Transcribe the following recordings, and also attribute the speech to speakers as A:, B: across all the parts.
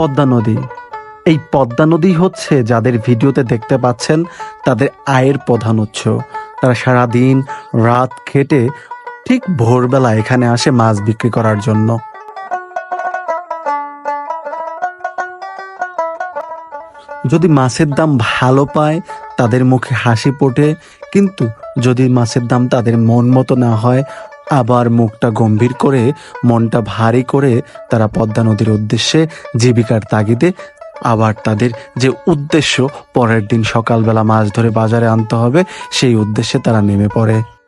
A: পদ্মা নদী। এই পদ্মা নদী হচ্ছে যাদের ভিডিওতে দেখতে পাচ্ছেন তাদের আয়ের প্রধান উৎস। তারা সারাদিন রাত খেটে ঠিক ভোরবেলা এখানে আসে মাছ বিক্রি করার জন্য। যদি মাছের দাম ভালো পায়, তাদের মুখে হাসি ফোটে, কিন্তু যদি মাছের দাম তাদের মন মতো না হয় আবার মুখটা গম্ভীর করে, মনটা ভারী করে তারা পদ্মা নদীর উদ্দেশ্যে জীবিকার তাগিদে আবার তাদের যে উদ্দেশ্য, পরের দিন সকালবেলা মাছ ধরে বাজারে আনতে হবে, সেই উদ্দেশ্যে তারা নেমে পড়ে।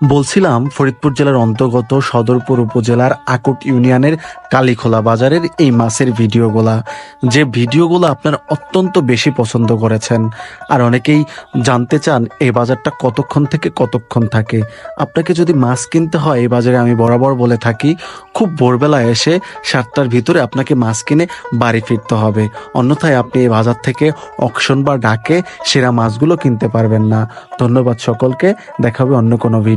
A: বলছিলাম ফরিদপুর জেলার অন্তর্গত সদরপুর উপজেলার আকুট ইউনিয়নের কালীখোলা বাজারের এই মাছের ভিডিওগুলা। যে ভিডিওগুলো আপনার অত্যন্ত বেশি পছন্দ করেছেন। আর অনেকেই জানতে চান, এই বাজারটা কতক্ষণ থেকে কতক্ষণ থাকে? আপনাকে যদি মাছ কিনতে হয়, এই বাজারে আমি বরাবর বলে থাকি, খুব ভোরবেলা এসে সাতটার ভিতরে আপনাকে মাছ কিনে বাড়ি ফিরতে হবে। অন্যথায় আপনি এই বাজার থেকে অকশন বা ডাকে সেরা মাছগুলো কিনতে পারবেন না। ধন্যবাদ সকলকে, দেখা হবে অন্য কোনো